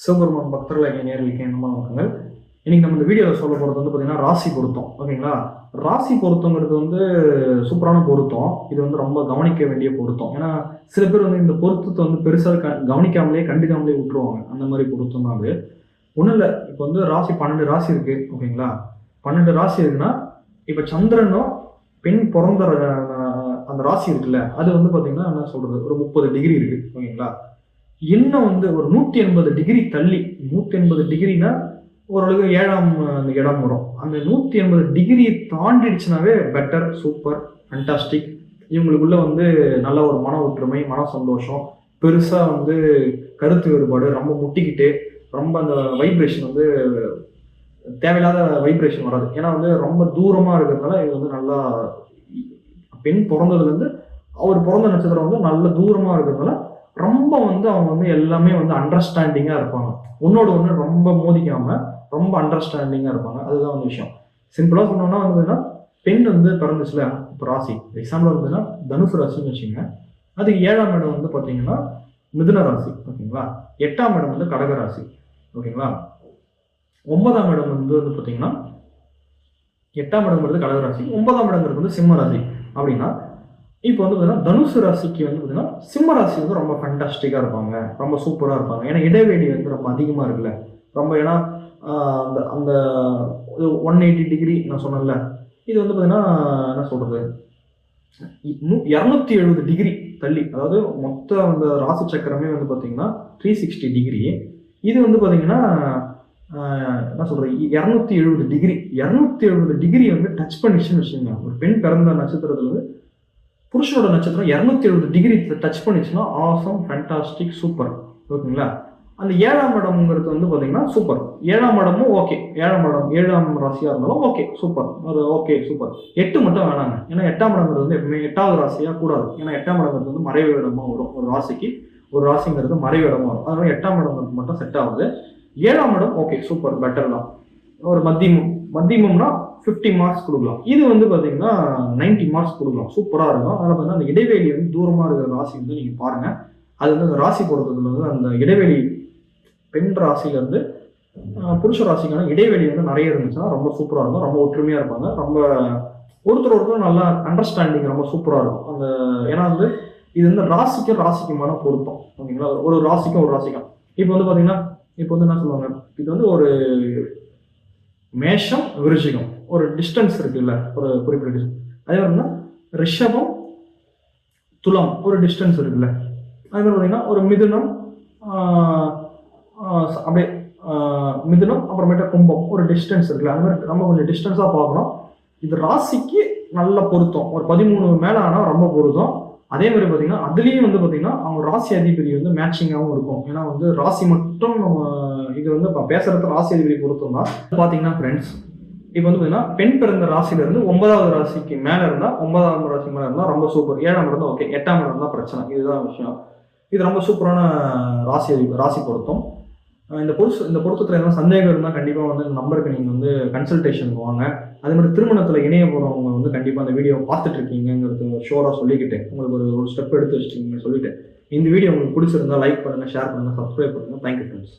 சிவபெருமான் பக்தர்கள் நேர்களுக்கு என்னமா வணக்கங்கள் இன்னைக்கு நம்ம இந்த வீடியோவில் சொல்ல போகிறது வந்து பார்த்தீங்கன்னா ராசி பொருத்தம் ஓகேங்களா? ராசி பொருத்தங்கிறது வந்து சூப்பரான பொருத்தம். இது வந்து ரொம்ப கவனிக்க வேண்டிய பொருத்தம். ஏன்னா சில பேர் வந்து இந்த பொருத்தத்தை வந்து பெருசாக க கவனிக்காமலே கண்டுக்காமலே விட்டுருவாங்க. அந்த மாதிரி பொருத்தம் தான் அது. ஒன்றும் இல்லை. இப்போ வந்து ராசி பன்னெண்டு ராசி இருக்கு ஓகேங்களா? பன்னெண்டு ராசி இருக்குன்னா இப்போ சந்திரனும் பெண் பிறந்த அந்த ராசி இருக்குல்ல அது வந்து பார்த்தீங்கன்னா என்ன சொல்கிறது ஒரு முப்பது டிகிரி இருக்குது ஓகேங்களா? இன்னும் வந்து ஒரு நூற்றி எண்பது டிகிரி தள்ளி நூற்றி எண்பது டிகிரினா ஓரளவுக்கு ஏழாம் அந்த இடம் வரும். அந்த நூற்றி எண்பது டிகிரி தாண்டிடுச்சுனாவே பெட்டர் சூப்பர் ஃபண்டாஸ்டிக் இவங்களுக்குள்ள வந்து நல்ல ஒரு மன ஒற்றுமை மன சந்தோஷம். பெருசாக வந்து கருத்து வேறுபாடு ரொம்ப முட்டிக்கிட்டு ரொம்ப அந்த வைப்ரேஷன் வந்து தேவையில்லாத வைப்ரேஷன் வராது. ஏன்னா வந்து ரொம்ப தூரமாக இருக்கிறதுனால இது வந்து நல்லா பெண் பிறந்ததுலேருந்து அவர் பிறந்த நட்சத்திரம் வந்து நல்ல தூரமாக இருக்கிறதுனால ரொம்ப வந்து அவங்க வந்து எல்லாமே வந்து அண்டர்ஸ்டாண்டிங்காக இருப்பாங்க. உன்னோட ஒன்று ரொம்ப மோதிக்காம ரொம்ப அண்டர்ஸ்டாண்டிங்காக இருப்பாங்க. அதுதான் வந்து விஷயம். சிம்பிளாக சொன்னோம்னா வந்ததுன்னா பெண் வந்து பிறந்துச்சுல இப்போ ராசி. எக்ஸாம்பிள் வந்ததுன்னா தனுசு ராசின்னு வச்சுங்க அதுக்கு ஏழாம் இடம் வந்து பார்த்தீங்கன்னா மிதுன ராசி. ஓகேங்களா? எட்டாம் இடம் வந்து கடக ராசி. ஓகேங்களா? ஒன்பதாம் இடம் வந்து வந்து பார்த்தீங்கன்னா எட்டாம் இடங்கிறது கடக ராசி. ஒன்பதாம் இடங்கிறது வந்து சிம்ம ராசி. அப்படின்னா இப்போ வந்து பார்த்தீங்கன்னா தனுசு ராசிக்கு வந்து பார்த்தீங்கன்னா சிம்ம ராசி வந்து ரொம்ப ஃபண்டாஸ்டிக்காக இருப்பாங்க. ரொம்ப சூப்பராக இருப்பாங்க. ஏன்னா இடைவெளி வந்து ரொம்ப அதிகமாக இருக்குல்ல. ரொம்ப ஏன்னா அந்த அந்த ஒன் எயிட்டி டிகிரி நான் சொன்னேன்ல. இது வந்து பார்த்தீங்கன்னா என்ன சொல்கிறது இரநூத்தி எழுபது டிகிரி தள்ளி. அதாவது மொத்த அந்த ராசி சக்கரமே வந்து பார்த்தீங்கன்னா த்ரீ சிக்ஸ்டி டிகிரி இது வந்து பார்த்தீங்கன்னா என்ன சொல்கிறது இரநூத்தி எழுபது டிகிரி இரநூத்தி எழுபது டிகிரி வந்து டச் பண்ணிச்சுன்னு வச்சுக்கோங்க ஒரு பெண் பிறந்த நட்சத்திரத்துல வந்து புருஷனோட நட்சத்திரம் இரநூத்தி எழுபது டிகிரி டச் பண்ணிச்சுன்னா ஆசம் ஃபேண்டாஸ்டிக் சூப்பர் ஓகேங்களா? அந்த ஏழாம் இடம்ங்கிறது வந்து பார்த்தீங்கன்னா சூப்பர் ஏழாம் இடமும் ஓகே ஏழாம் இடம் ஏழாம் ராசியாக இருந்தாலும் ஓகே சூப்பர் அது ஓகே சூப்பர் எட்டு மட்டும் வேணாங்க. ஏன்னா எட்டாம் இடங்கிறது வந்து எப்பவுமே எட்டாவது ராசியாக கூடாது. ஏன்னா எட்டாம் இடங்கிறது வந்து மறைவு இடமா வரும். ஒரு ராசிக்கு ஒரு ராசிங்கிறது மறைவு இடமா வரும். அதனால எட்டாம் இடங்கிறது மட்டும் செட் ஆகுது. ஏழாம் இடம் ஓகே சூப்பர் பெட்டர் தான். ஒரு மத்தியமம். மத்தியமம்னா ஃபிஃப்டி மார்க்ஸ் கொடுக்கலாம். இது வந்து பார்த்தீங்கன்னா 90 மார்க்ஸ் கொடுக்கலாம். சூப்பராக இருக்கும். அதனால் பார்த்தீங்கன்னா அந்த இடைவெளி வந்து தூரமாக இருக்கிற ராசி வந்து நீங்கள் பாருங்கள் அது வந்து அந்த ராசி பொறுத்ததுல வந்து அந்த இடைவெளி பெண் ராசியிலேருந்து புருஷ ராசிக்கான இடைவெளி வந்து நிறைய இருந்துச்சுன்னா ரொம்ப சூப்பராக இருக்கும். ரொம்ப ஒற்றுமையாக இருப்பாங்க. ரொம்ப ஒருத்தர் ஒருத்தர் நல்லா அண்டர்ஸ்டாண்டிங் ரொம்ப சூப்பராக இருக்கும். அந்த ஏன்னா வந்து இது வந்து ராசிக்கும் ராசிக்குமான பொருத்தம். ஓகேங்களா? ஒரு ராசிக்கும் ஒரு ராசிக்கும். இப்போ வந்து பார்த்தீங்கன்னா இப்போ வந்து என்ன சொல்லுவாங்க? இது வந்து ஒரு மேஷம் விருச்சிகம். ஒரு டிஸ்டன்ஸ் இருக்குல்ல ஒரு குறிப்பிட்ட அதே மாதிரினா ரிஷபம் துலம். ஒரு டிஸ்டன்ஸ் இருக்குல்ல. அதே மாதிரி பார்த்தீங்கன்னா ஒரு மிதுனம் அப்படியே மிதுனம் அப்புறமேட்டா கும்பம். ஒரு டிஸ்டன்ஸ் இருக்குல்ல. அது மாதிரி நம்ம கொஞ்சம் டிஸ்டன்ஸாக பார்க்கணும். இது ராசிக்கு நல்ல பொருத்தம். ஒரு பதிமூணு மேலே ஆனால் ரொம்ப பொருத்தம். அதே மாதிரி பார்த்தீங்கன்னா அதுலேயும் வந்து பார்த்தீங்கன்னா அவங்க ராசி அதிபதி வந்து மேட்சிங்காகவும் இருக்கும். ஏன்னா வந்து ராசி மட்டும் நம்ம இது வந்து இப்போ பேசுறது ராசி அதிபதி பொறுத்தோம்னா தான் பார்த்தீங்கன்னா ஃப்ரெண்ட்ஸ் இப்போ வந்து பார்த்தீங்கன்னா பெண் பிறந்த ராசிலேருந்து ஒன்பதாவது ராசிக்கு மேலே இருந்தால் ஒன்பதாவது ராசி மேலே இருந்தால் ரொம்ப சூப்பர் ஏழாம் இருந்தால் ஓகே எட்டாம் இருந்தால் பிரச்சனை. இதுதான் விஷயம். இது ரொம்ப சூப்பரான ராசி அதிபதி ராசி பொருத்தம். இந்த பொருத்து இந்த பொருத்தத்தில் எதனா சந்தேகம் இருந்தால் கண்டிப்பாக வந்து இந்த நம்பருக்கு நீங்கள் வந்து கன்சல்டேஷன் வாங்க. அதே மாதிரி திருமணத்தில் இணைய போகிறவங்க வந்து கண்டிப்பாக அந்த வீடியோ பார்த்துட்டு இருக்கீங்கிறது ஷோராக சொல்லிக்கிட்டு உங்களுக்கு ஒரு ஒரு ஸ்டெப் எடுத்து வச்சுட்டீங்கன்னு சொல்லிட்டு இந்த வீடியோ உங்களுக்கு பிடிச்சிருந்தா லைக் பண்ணுங்கள் ஷேர் பண்ணுங்கள் சப்ஸ்கிரைப் பண்ணுங்கள் தேங்க்யூ ஃப்ரெண்ட்ஸ்